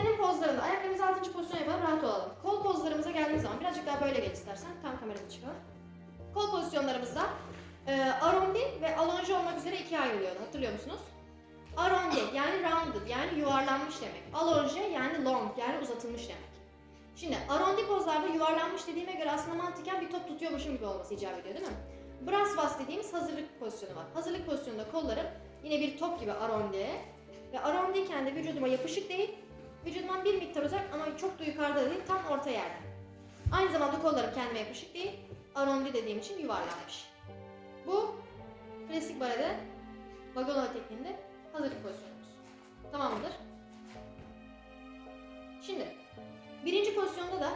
Alonje'nin pozlarında ayaklarımızı 6. pozisyon yapalım rahat olalım. Kol pozlarımıza geldiğimiz zaman birazcık daha böyle geç istersen. Tam kameranı çıkar. Kol pozisyonlarımızda e, arondi ve alonje olmak üzere ikiye ayrılıyordu. Hatırlıyor musunuz? Arondi yani rounded yani yuvarlanmış demek. Alonje yani long yani uzatılmış demek. Şimdi arondi pozlarda yuvarlanmış dediğime göre aslında mantıken bir top tutuyormuşum gibi olması icap ediyor değil mi? Brass bas dediğimiz hazırlık pozisyonu var. Hazırlık pozisyonunda kollarım yine bir top gibi arondi ve arondiyken de vücuduma yapışık değil, vücudumdan bir miktar uzak ama çok da yukarıda değil, tam orta yerde. Aynı zamanda kollarım kendime yapışık değil, arondi dediğim için yuvarlanmış. Bu klasik balede vagonova tekniğinde hazırlık pozisyonumuz. Tamam mıdır? Şimdi birinci pozisyonda da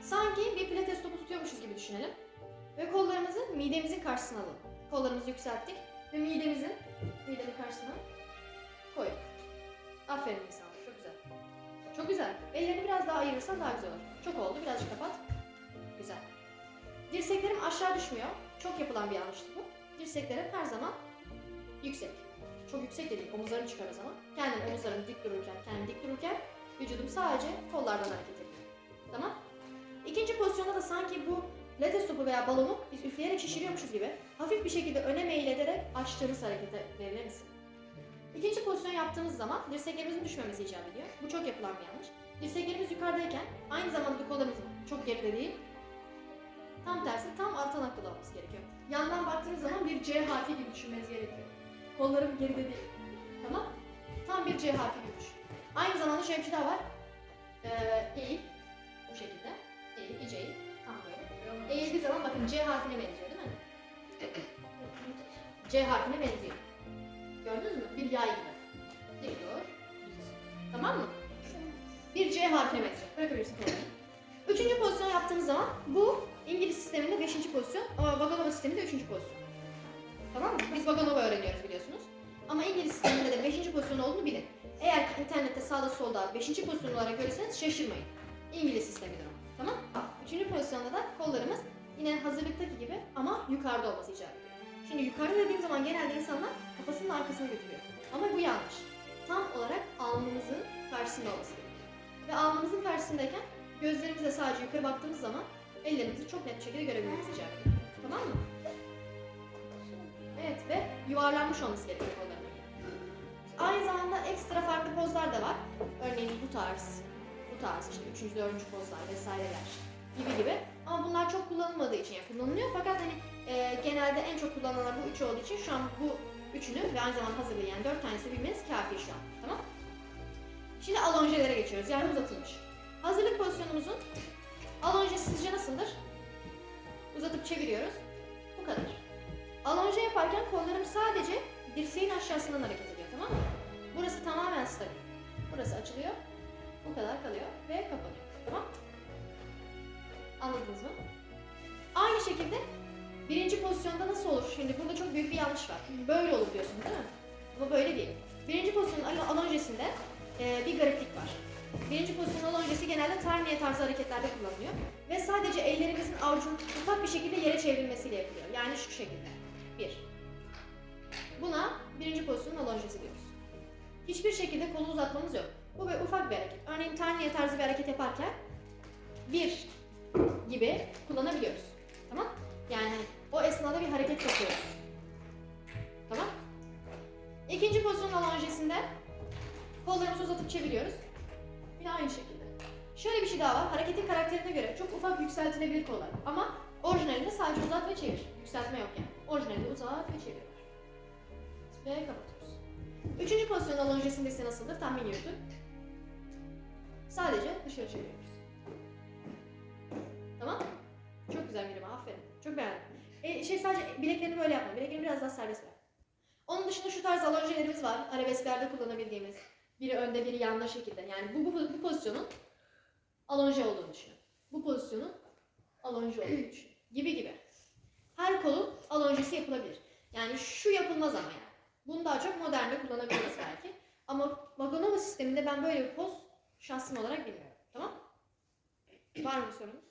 sanki bir pilates topu tutuyormuşuz gibi düşünelim. Ve kollarımızı midemizin karşısına alalım. Kollarımızı yükselttik ve midemizin midenin karşısına koyduk. Aferin insan. Güzel. Ellerini biraz daha ayırırsan daha güzel olur. Çok oldu. Birazcık kapat. Güzel. Dirseklerim aşağı düşmüyor. Çok yapılan bir yanlıştı bu. Dirseklerim her zaman yüksek. Çok yüksek de değil. Omuzlarım çıkar o zaman. Kendim omuzlarım dik dururken, kendim dik dururken vücudum sadece kollardan hareket ediyor. Tamam? İkinci pozisyonda da sanki bu pilates topu veya balonu biz üfleyerek şişiriyormuşuz gibi hafif bir şekilde öne meyil ederek açtığımız harekete verir misin? İkinci pozisyon yaptığımız zaman dirseklerimizin düşmemesi icap ediyor. Bu çok yapılan bir yanlış. Dirseklerimiz yukarıdayken aynı zamanda kollarımız çok geride değil. Tam tersi tam artan noktada olması gerekiyor. Yandan baktığınız zaman bir C harfi gibi düşünmeniz gerekiyor. Kollarım geride değil. Tamam? Tam bir C harfi gibi düşün. Aynı zamanda şöyle bir şey daha var. Ee, eğil. Bu şekilde. Eğil, iyice eğil. Tam böyle. Eğildiği zaman bakın C harfine benziyor değil mi? C harfine benziyor. Gördünüz mü? Bir yay gibi. Dur. Tamam mı? Bir C harfine benziyor. Bırakabilirsin kollarını. Üçüncü pozisyon yaptığımız zaman bu İngiliz sisteminde beşinci pozisyon ama Vaganova sisteminde üçüncü pozisyon. Tamam mı? Biz Vaganova öğreniyoruz biliyorsunuz. Ama İngiliz sisteminde de beşinci pozisyon olduğunu bilin. Eğer internette sağda solda beşinci pozisyon olarak görürseniz şaşırmayın. İngiliz sistemidir o. Tamam? Üçüncü pozisyonda da kollarımız yine hazırlıktaki gibi ama yukarıda olması icap ediyor. Şimdi yukarıda dediğim zaman genelde insanlar kafasının arkasına götürüyor. Ama bu yanlış. Tam olarak alnımızın karşısında olması. Ve alnımızın karşısındayken gözlerimizle sadece yukarı baktığımız zaman ellerimizi çok net bir şekilde görebilmemiz icap. Tamam mı? Evet ve yuvarlanmış olması gerekiyor kolların. Aynı zamanda ekstra farklı pozlar da var. Örneğin bu tarz, bu tarz işte üçüncü, dördüncü pozlar vesaireler gibi gibi. Ama bunlar çok kullanılmadığı için yani kullanılıyor fakat hani e, genelde en çok kullanılan bu üç olduğu için şu an bu üçünü ve aynı zamanda hazırlayan dört tanesi bilmeniz kafi şu an. Tamam? Şimdi alonjelere geçiyoruz. Yani uzatılmış. Hazırlık pozisyonumuzun alonje sizce nasıldır? Uzatıp çeviriyoruz. Bu kadar. Alonje yaparken kollarım sadece dirseğin aşağısından hareket ediyor tamam mı? Burası tamamen stabil. Burası açılıyor. Bu kadar kalıyor ve kapanıyor. Tamam? Anladınız mı? Aynı şekilde birinci pozisyonda nasıl olur? Şimdi burada çok büyük bir yanlış var. Böyle olur diyorsunuz değil mi? Ama böyle değil. Birinci pozisyonun al- alonjesinde e, bir gariplik var. Birinci pozisyon alonjesi genelde tarniye tarzı hareketlerde kullanılıyor. Ve sadece ellerimizin avucunun ufak bir şekilde yere çevrilmesiyle yapılıyor. Yani şu şekilde. Bir. Buna birinci pozisyon alonjesi diyoruz. Hiçbir şekilde kolu uzatmamız yok. Bu böyle ufak bir hareket. Örneğin tarniye tarzı bir hareket yaparken bir gibi kullanabiliyoruz. Tamam? Yani o esnada bir hareket yapıyoruz. Kollarımızı uzatıp çeviriyoruz. Yine aynı şekilde. Şöyle bir şey daha var. Hareketin karakterine göre çok ufak yükseltilebilir kollar. Ama orijinalinde sadece uzat ve çevir. Yükseltme yok yani. Orijinalinde uzat ve çevir. Ve kapatıyoruz. Üçüncü pozisyon alonjesinde ise nasıldır? Tahmin yürütün. Sadece dışarı çeviriyoruz. Tamam? Çok güzel Mirima, aferin. Çok beğendim. E, şey sadece bileklerini böyle yapma. Bileklerini biraz daha serbest bırak. Onun dışında şu tarz alonjelerimiz var. Arabesklerde kullanabildiğimiz. Biri önde, biri yanda şekilde. Yani bu, bu, bu pozisyonun alonje olduğunu düşünün. Bu pozisyonun alonje olduğunu düşünün. Gibi gibi. Her kolun alonjesi yapılabilir. Yani şu yapılmaz ama yani. Bunu daha çok modernde kullanabiliriz belki. Ama Vagonova sisteminde ben böyle bir poz şahsım olarak bilmiyorum. Tamam? Var mı sorunuz?